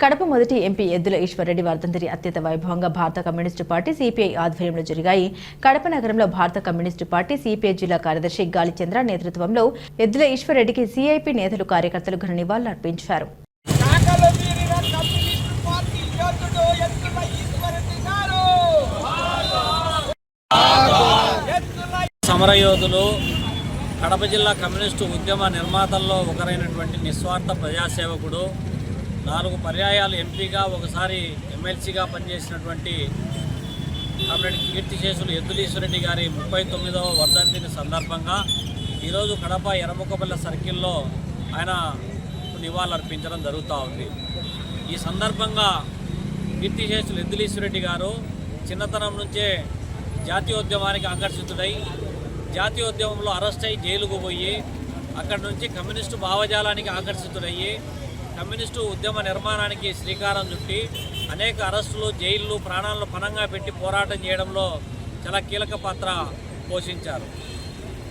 కడప మొదటి ఎంపీ ఎద్దుల ఈశ్వర్రెడ్డి వర్ధంతిని అత్యంత వైభవంగా భారత కమ్యూనిస్టు పార్టీ సిపిఐ ఆధ్వర్యంలో జరిగాయి. కడప నగరంలో భారత కమ్యూనిస్టు పార్టీ సిపిఐ జిల్లా కార్యదర్శి గాలిచంద్ర నేతృత్వంలో ఎద్దుల ఈశ్వర్రెడ్డికి సిఐపి నేతలు కార్యకర్తలు ఘన నివాళులర్పించారు సమరయోధులు కడప జిల్లా కమ్యూనిస్టు ఉద్యమ నిర్మాతల్లో ఒకరైనటువంటి నిస్వార్థ ప్రజాసేవకుడు నాలుగు పర్యాయాలు ఎంపీగా ఒకసారి ఎమ్మెల్సీగా పనిచేసినటువంటి కామ్రేడ్ కీర్తిశేషులు ఎద్దులీశ్వరెడ్డి గారి ముప్పై తొమ్మిదవ వర్ధంతిని సందర్భంగా ఈరోజు కడప ఎర్రముకపల్లె సర్కిల్లో ఆయన నివాళులర్పించడం జరుగుతూ ఉంది. ఈ సందర్భంగా కీర్తిశేషులు ఎద్దులీశ్వరెడ్డి గారు చిన్నతనం నుంచే జాతీయోద్యమానికి ఆకర్షితుడై జాతీయోద్యమంలో అరెస్ట్ అయి జైలుకు పోయి అక్కడి నుంచి కమ్యూనిస్టు భావజాలానికి ఆకర్షితుడయ్యి కమ్యూనిస్టు ఉద్యమ నిర్మాణానికి శ్రీకారం చుట్టి అనేక అరెస్టులు జైళ్ళు ప్రాణాలను పణంగా పెట్టి పోరాటం చేయడంలో చాలా కీలక పాత్ర పోషించారు.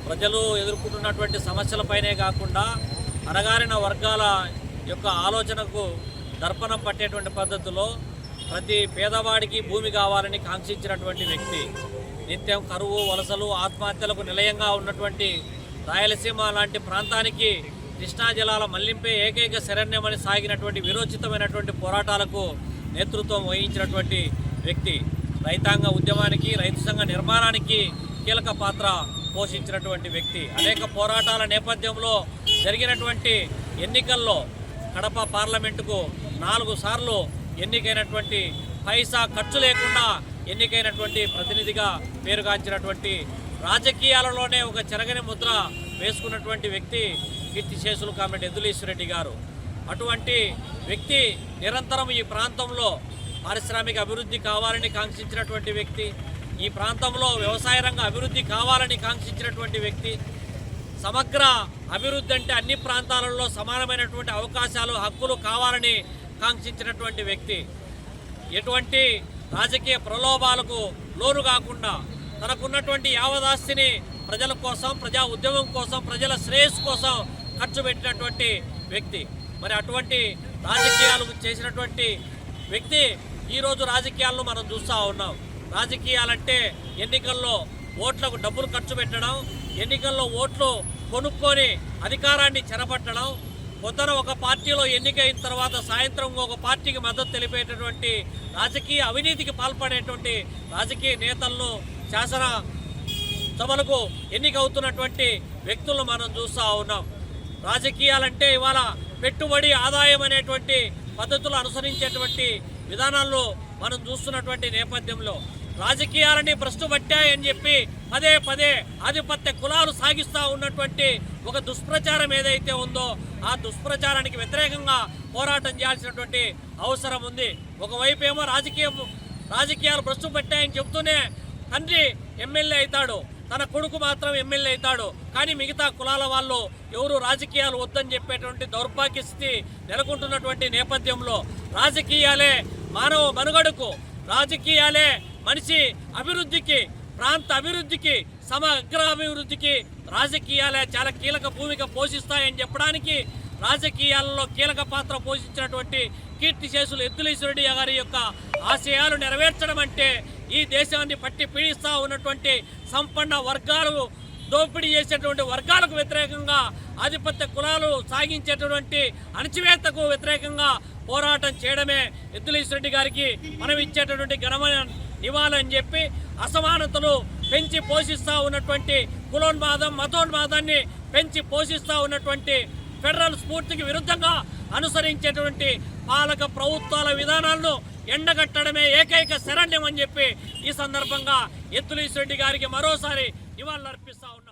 ప్రజలు ఎదుర్కొంటున్నటువంటి సమస్యలపైనే కాకుండా అణగారిన వర్గాల యొక్క ఆలోచనకు దర్పణం పట్టేటువంటి పద్ధతిలో ప్రతి పేదవాడికి భూమి కావాలని కాంక్షించినటువంటి వ్యక్తి నిత్యం కరువు వలసలు ఆత్మహత్యలకు నిలయంగా ఉన్నటువంటి రాయలసీమ లాంటి ప్రాంతానికి కృష్ణా జలాల మళ్ళింపే ఏకైక శరణ్యమని సాగినటువంటి విరోచితమైనటువంటి పోరాటాలకు నేతృత్వం వహించినటువంటి వ్యక్తి. రైతాంగ ఉద్యమానికి రైతు సంఘ నిర్మాణానికి కీలక పాత్ర పోషించినటువంటి వ్యక్తి. అనేక పోరాటాల నేపథ్యంలో జరిగినటువంటి ఎన్నికల్లో కడప పార్లమెంటుకు నాలుగు సార్లు ఎన్నికైనటువంటి పైసా ఖర్చు లేకుండా ఎన్నికైనటువంటి ప్రతినిధిగా పేరుగాంచినటువంటి రాజకీయాలలోనే ఒక చెరగని ముద్ర వేసుకున్నటువంటి వ్యక్తి కీర్తిశేషులు కామెడి ఎద్దులీశ్వరెడ్డి గారు. అటువంటి వ్యక్తి నిరంతరం ఈ ప్రాంతంలో పారిశ్రామిక అభివృద్ధి కావాలని కాంక్షించినటువంటి వ్యక్తి ఈ ప్రాంతంలో వ్యవసాయ రంగ అభివృద్ధి కావాలని కాంక్షించినటువంటి వ్యక్తి సమగ్ర అభివృద్ధి అంటే అన్ని ప్రాంతాలలో సమానమైనటువంటి అవకాశాలు హక్కులు కావాలని కాంక్షించినటువంటి వ్యక్తి. ఎటువంటి రాజకీయ ప్రలోభాలకు లోను కాకుండా తనకున్నటువంటి యావదాస్తిని ప్రజల కోసం ప్రజా ఉద్యమం కోసం ప్రజల శ్రేయస్సు కోసం ఖర్చు పెట్టినటువంటి వ్యక్తి. మరి అటువంటి రాజకీయాలు చేసినటువంటి వ్యక్తి ఈరోజు రాజకీయాలను మనం చూస్తూ ఉన్నాం. రాజకీయాలంటే ఎన్నికల్లో ఓట్లకు డబ్బులు ఖర్చు పెట్టడం ఎన్నికల్లో ఓట్లు కొనుక్కొని అధికారాన్ని చెరపట్టడం పొద్దున ఒక పార్టీలో ఎన్నికైన తర్వాత సాయంత్రం ఒక పార్టీకి మద్దతు తెలిపేటటువంటి రాజకీయ అవినీతికి పాల్పడేటువంటి రాజకీయ నేతలను శాసన సభలకు ఎన్నికవుతున్నటువంటి వ్యక్తులను మనం చూస్తూ ఉన్నాం. రాజకీయాలంటే ఇవాళ పెట్టుబడి ఆదాయం అనేటువంటి పద్ధతులు అనుసరించేటువంటి విధానాల్లో మనం చూస్తున్నటువంటి నేపథ్యంలో రాజకీయాలని భ్రష్టు పట్టాయని చెప్పి పదే పదే ఆధిపత్య కులాలు సాగిస్తూ ఉన్నటువంటి ఒక దుష్ప్రచారం ఏదైతే ఉందో ఆ దుష్ప్రచారానికి వ్యతిరేకంగా పోరాటం చేయాల్సినటువంటి అవసరం ఉంది. ఒకవైపు ఏమో రాజకీయం రాజకీయాలు భ్రష్టు పట్టాయని చెప్తూనే తండ్రి ఎమ్మెల్యే అవుతాడు. తన కొడుకు మాత్రం ఎమ్మెల్యే అవుతాడు. కానీ మిగతా కులాల వాళ్ళు ఎవరు రాజకీయాలు వద్దని చెప్పేటువంటి దౌర్భాగ్య స్థితి నెలకొంటున్నటువంటి నేపథ్యంలో రాజకీయాలే మానవ మనుగడకు రాజకీయాలే మనిషి అభివృద్ధికి ప్రాంత అభివృద్ధికి సమగ్ర అభివృద్ధికి రాజకీయాలే చాలా కీలక భూమిక పోషిస్తాయని చెప్పడానికి రాజకీయాలలో కీలక పాత్ర పోషించినటువంటి కీర్తిశేషులు ఎద్దులేశ్వరెడ్డి గారి యొక్క ఆశయాలు నెరవేర్చడం అంటే ఈ దేశాన్ని పట్టి పీడిస్తూ ఉన్నటువంటి సంపన్న వర్గాలు దోపిడీ చేసేటువంటి వర్గాలకు వ్యతిరేకంగా ఆధిపత్య కులాలు సాగించేటటువంటి అణచివేతకు వ్యతిరేకంగా పోరాటం చేయడమే ఎద్దులీశ్వరెడ్డి గారికి మనం ఇచ్చేటటువంటి ఘనమైన నివాళని చెప్పి అసమానతలు పెంచి పోషిస్తూ ఉన్నటువంటి కులోన్మాదం మతోన్మాదాన్ని పెంచి పోషిస్తూ ఉన్నటువంటి ఫెడరల్ స్ఫూర్తికి విరుద్ధంగా అనుసరించేటువంటి పాలక ప్రభుత్వాల విధానాలను ఎండగట్టడమే ఏకైక శరణ్యం అని చెప్పి ఈ సందర్భంగా ఎత్తులీశ్వరెడ్డి గారికి మరోసారి నివాళులర్పిస్తా ఉన్నాం.